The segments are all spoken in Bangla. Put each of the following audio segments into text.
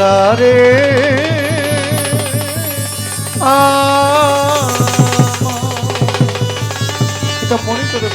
আল্লাহ রে। এটা মনে করে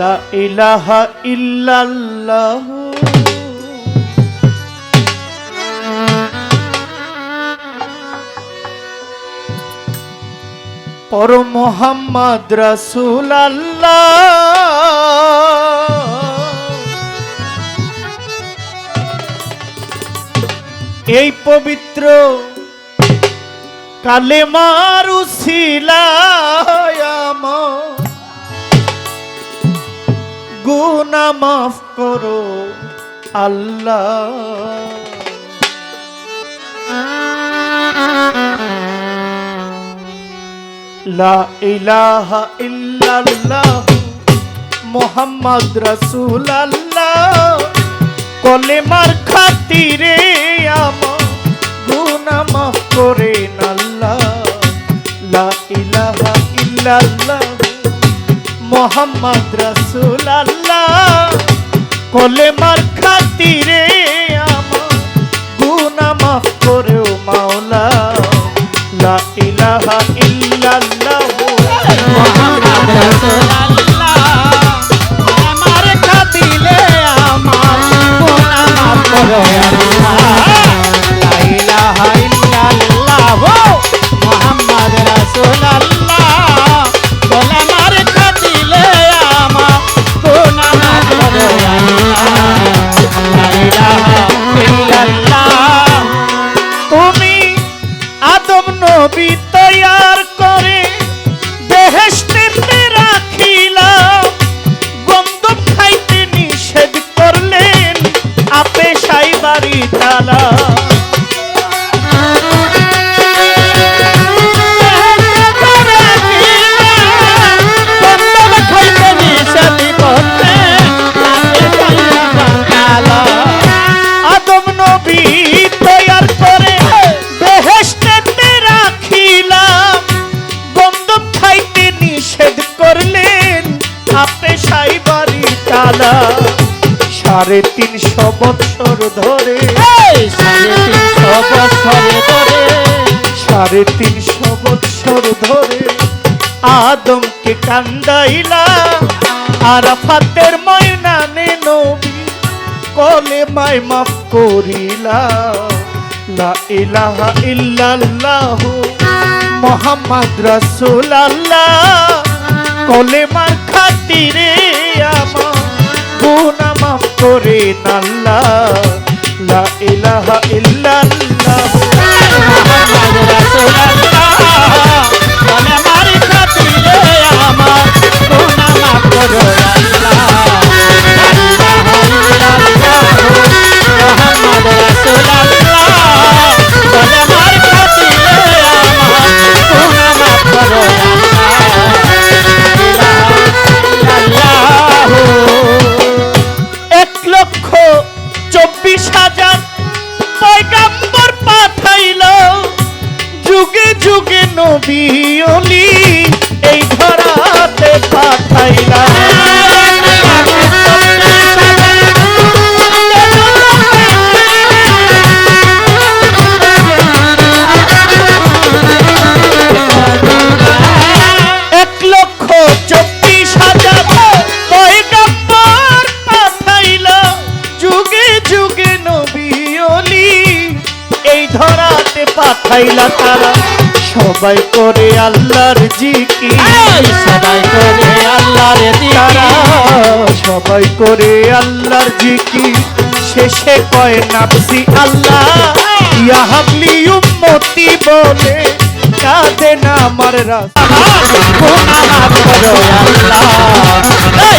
লা ইলাহা ইল্লাল্লাহ পর মোহাম্মদ রসুল এই পবিত্র কালে মারু গুনা মাফ করো আল্লাহ। লা ইলাহা ইল্লাল্লাহ মোহাম্মদ রাসূল আল্লাহ কলেমার খাতিরে আমার গুনাহ মাফ করেন লা ইলাহা ইল্লাল্লাহ মোহাম্মদ রাসূল আল্লাহ কলেমার খাতিরে আমার গুনাহ মাফ করেও মাওলা। সাড়ে তিনশো বছর ধরে। সাড়ে তিনশো বছর ধরে। আদমকে কান্দাইলা আরাফাতের ময়নানে নবী কলে মাই মাফ করিলা। লা ইলাহা ইল্লাল্লাহ মোহাম্মদ রাসূল আল্লাহ কলে মার খাতিরে আমার গুনাহ মাফ করে নাল্লা লা ইলাহা ইল্লাল্লাহ। অলি এই ধরাতে পাঠাইলা পাঠাইলা তারা সবাই করে আল্লাহর জিকি সবাই করে আল্লাহর তারা সবাই করে আল্লাহর জিকি শেষে কয় নাফসি আল্লাহ ইয়া হাবলি উম্মতি বলে কাঁদে না আমার রাস্তা। এক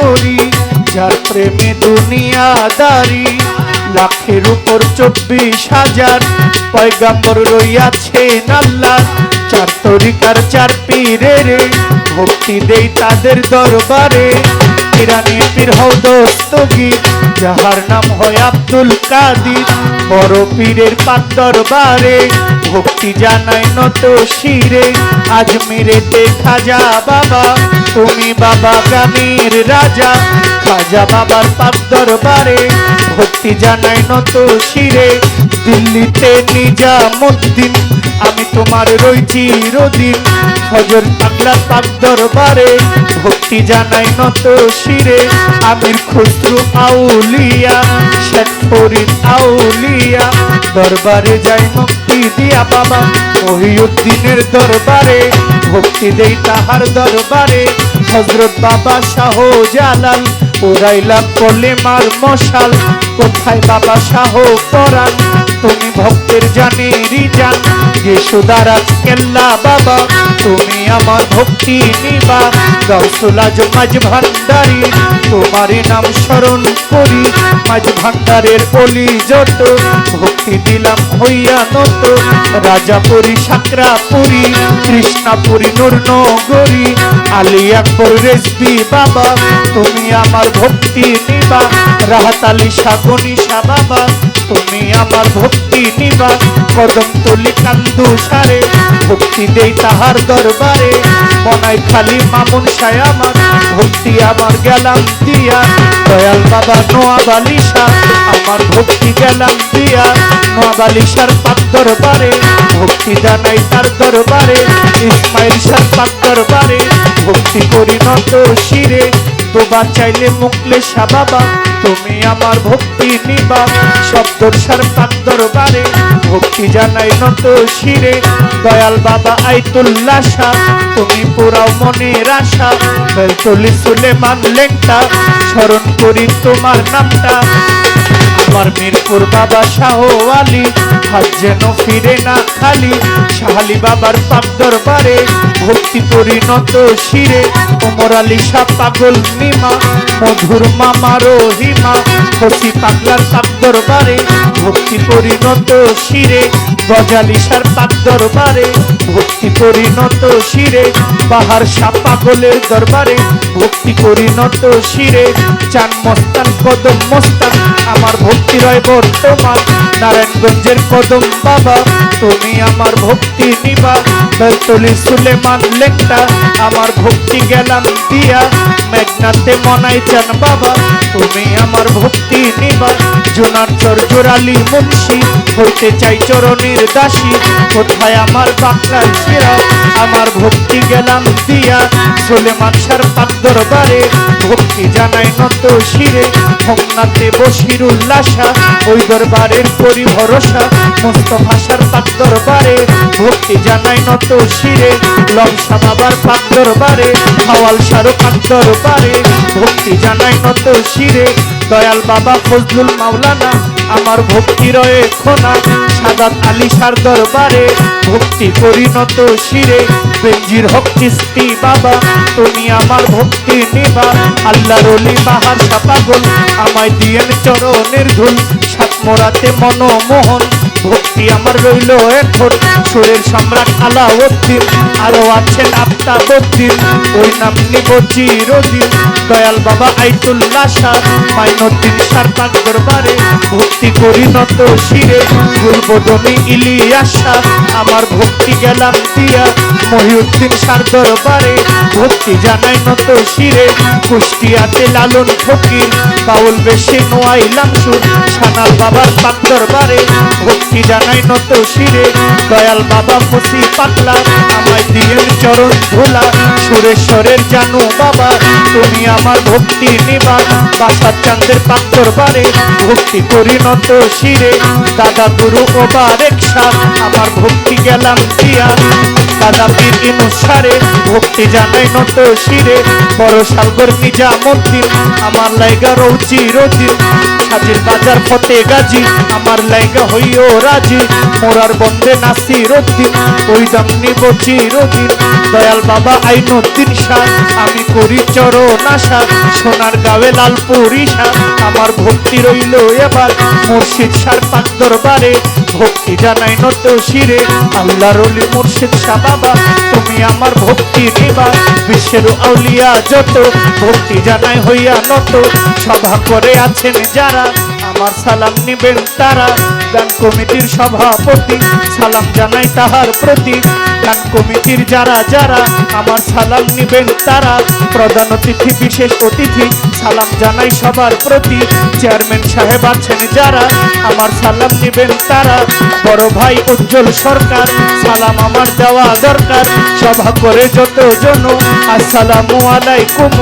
করি, যার প্রেমে দুনিয়াদারি, লাখের উপর চব্বিশ হাজার পয়গাম্বর রইয়াছেন আল্লাহ চার তরিকার চার পীরের, ভক্তি দেই তাদের দরবারে। ইরানি পীর হও দস্তগি যাহার নাম হয় আব্দুল কাদির। বড় পীরের পাক দরবারে, ভক্তি জানাই নত শিরে। আজমিরেতে খাজা বাবা তুমি বাবা গ্রামের রাজা খাজা বাবার পাক দরবারে ভক্তি জানাই নত শিরে। দিল্লিতে নিজামুদ্দিন, আমি তোমার রইছি রদিন। হজর পাগলা পাক দরবারে ভক্তি জানাই নত শিরে। আমির খুসরু আউলিয়া, শেখ ফরিদ আউলিয়া, দরবারে যাই মুক্তি দিয়া বাবা। মহিউদ্দিনের দরবারে ভক্তি দেই তাহার দরবারে। হজরত বাবা শাহ জালাল উড়াইলাম কলেমার মশাল। কোথায় বাবা শাহ পরাণ? তুমি ভক্তের জানেরই জান যশোদারাজ কেল্লা বাবা, তুমি আমার ভক্তি নিবা। গৌসুল আজম মাঝ ভান্ডারি, তোমার নাম স্মরণ করি। মাঝ ভান্ডারের অলি যত, ভক্তি দিলাম হইয়া নত। রাজাপুরী সাকরাপুরী, কৃষ্ণাপুরী নূরনগরী আলী আকবর রেসবি বাবা, তুমি আমার ভক্তি নিবা। রাহাত আলী সাগনিশা বাবা তুমি আমার ভক্তি নিবা কদম তলি কান্দু সারে, ভক্তি দেই তাহার দরবারে। মনাই খালি মামুন সায় আমার ভক্তি আমার গেলাম দিয়া। দয়াল বাবা, নোয়া বালিশা, আমার ভক্তি গেলাম দিয়া। নোয়া বালিশার পাক দরবারে, ভক্তি জানাই তার দরবারে। ইসমাইল শাহ পাক দরবারে, ভক্তি করি নত শিরে। তোবা চাইলে মুকলে বাবা তুমি আমার ভক্তি নিবা সপ্তর সার পাক দরবারে, ভক্তি জানাই নত শিরে। দয়াল বাবা আইতুল্লাহ শাহ, তুমি পুরাও মনের আশা। বেলতলি সুলেমান লেংটা স্মরণ করি তোমার নামটা। আমার মিরপুর বাবা শাহ আলী। হাত যেন ফিরে না খালি শাহালি বাবার পাক দরবারে ভক্তি করি নত শিরে, ওমর আলী শাহ পাগল নিমা, মধুর মামা রহিমা হসি পাগলার পাক দরবারে ভক্তি করি নত শিরে, গজালি শার পাক দরবারে ভক্তি করি নত শিরে, বাহার শাহ পাগলের দরবারে ভক্তি করি নত শিরে, চান মস্তান, কদম মস্তান, আমার ভক্তি রয় বর্তমান। নারায়ণগঞ্জের কদম বাবা তুমি আমার ভক্তি নিবা। বেলতলি সুলেমান লেকটা, আমার ভক্তি গেলাম দিয়া। মেঘনাতে মনাই চান বাবা, তুমি আমার ভক্তি নিবা জোনার চর জোরালি মুন্সি, হইতে চাই চরণের দাসী। কোথায় আমার বাংলার শিরা? আমার ভক্তি গেলাম দিয়া। সুলেমান সার পাক দরবারে, ভক্তি জানাই নত শিরে। হোমনাতে বসির উল্লাসা ওই দরবারের পরিভরসা। মস্ত ভাষার পাক দরবারে, ভক্তি জানাই নত শিরে লমসা বাবার পাক দরবারে, হাওয়াল শাহরুখ পাক দরবারে, ভক্তি জানাই নত শিরে। দয়াল বাবা ফজলুল মাওলানা, আমার ভক্তি রয়ে খোনা, সাদাত আলী সার দরবারে, ভক্তি করি নত শিরে। বেঞ্জির হক চিস্তি বাবা, তুমি আমার ভক্তি নিবা। আল্লাহ রলি বাহার সাপাগল আমায় দিয়েন চরণের ধুল, সাত মোরাতে মনমোহন। ভক্তি আমার রইল এখন সুরের সম্রাট আলাউদ্দিন। আরও আছে আছেন আফতাবুদ্দিন ওই নাম নিব চিরদিন। দয়াল বাবা আইতুল্লাহ শাহ, মাইনুদ্দিন সরকার দরবারে ভক্তি করি নত শিরে। গুলবদনী ইলিয়াস আমার ভক্তি গেলাম দিয়া। মহিউদ্দিন সার দরবারে ভক্তি জানাই নত শিরে। কুষ্টিয়াতে লালন ফকির, বাউল বেশি নোয়াইলাম সুর। সানাল বাবার পাক দরবারে ভক্তি জানাই নত শিরে। দয়াল বাবা মুসি পাতলা আমায় দিয়েন চরণ ধোলা, সুরেশ্বরের জানু বাবা, তুমি আমার ভক্তি নিবা বাসার চান্দের পাথর বারে, ভক্তি করি নত শিরে, দাদা গুরু ও বারেক সার আমার ভক্তি গেলাম দিয়া দাদা পীর ইনুসারে ভক্তি জানাই নত শিরে। বড় সালগর নিজামুদ্দিন আমার লাইগা রৌচি রদিন সাজির বাজার ফতে গাজী, আমার লাইগা হইও রাজি। মোরার বন্দে নাসির উদ্দিন ওই দাম নিব চিরদিন। দয়াল বাবা আইনুদ্দিন শাহ আমি করি চরণ আশা। সোনার গাবে লালপুরি শাহ আমার ভক্তি রইল এবার। মুর্শিদ সার পাক দরবারে ভক্তি জানাই নত শিরে। আল্লাহ রলি মুর্শিদ শাহ বাবা, তুমি আমার ভক্তি নিবা। বিশ্বের আউলিয়া যত, ভক্তি জানাই হইয়া নত। সভা করে আছেন যারা, আমার সালাম নিবেন তারা। গান কমিটির সভাপতি, সালাম জানাই তাহার প্রতি। গান কমিটির যারা যারা, আমার সালাম নিবেন তারা। প্রধান অতিথি, বিশেষ অতিথি সালাম জানাই সবার প্রতি। চেয়ারম্যান সাহেব আছেন যারা, আমার সালাম নিবেন তারা। বড় ভাই উজ্জ্বল সরকার, সালাম আমার দেওয়া দরকার। সভা করে যত জন আসসালামু আলাইকুম।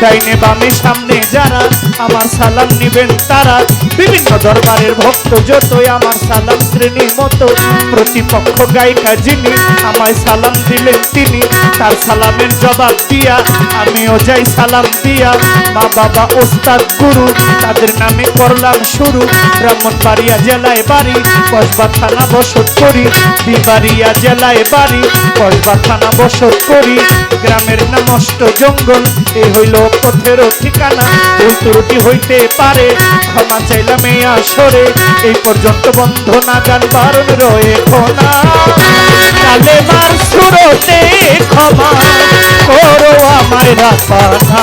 ডাইনে বামে সামনে যারা, আমার সালাম নিবেন তারা। বিভিন্ন দরবারের ভক্ত যতই, আমার সালাম শ্রেণির মতো। প্রতিপক্ষ গায়িকা যিনি, আমায় সালাম দিলেন তিনি। তার সালামের জবাব দিয়া, আমিও যাই সালাম দিয়া। মা বাবা ওস্তাদ গুরু, তাদের নামে করলাম শুরু। ব্রাহ্মণবাড়িয়া জেলায় বাড়ি, কসবা থানা বসত করি। বিবাড়িয়া জেলায় বাড়ি, কসবা থানা বসত করি। গ্রামের নাম অষ্ট জঙ্গল এই হইল পথের ঠিকানা। ভুল ত্রুটি হইতে পারে, ক্ষমা চাইলাম এই আসরে। এই পর্যন্ত বন্ধ না গান বারণ রয়ে খোনা কালে মার সুরতে ক্ষমা করো আমার রাপানা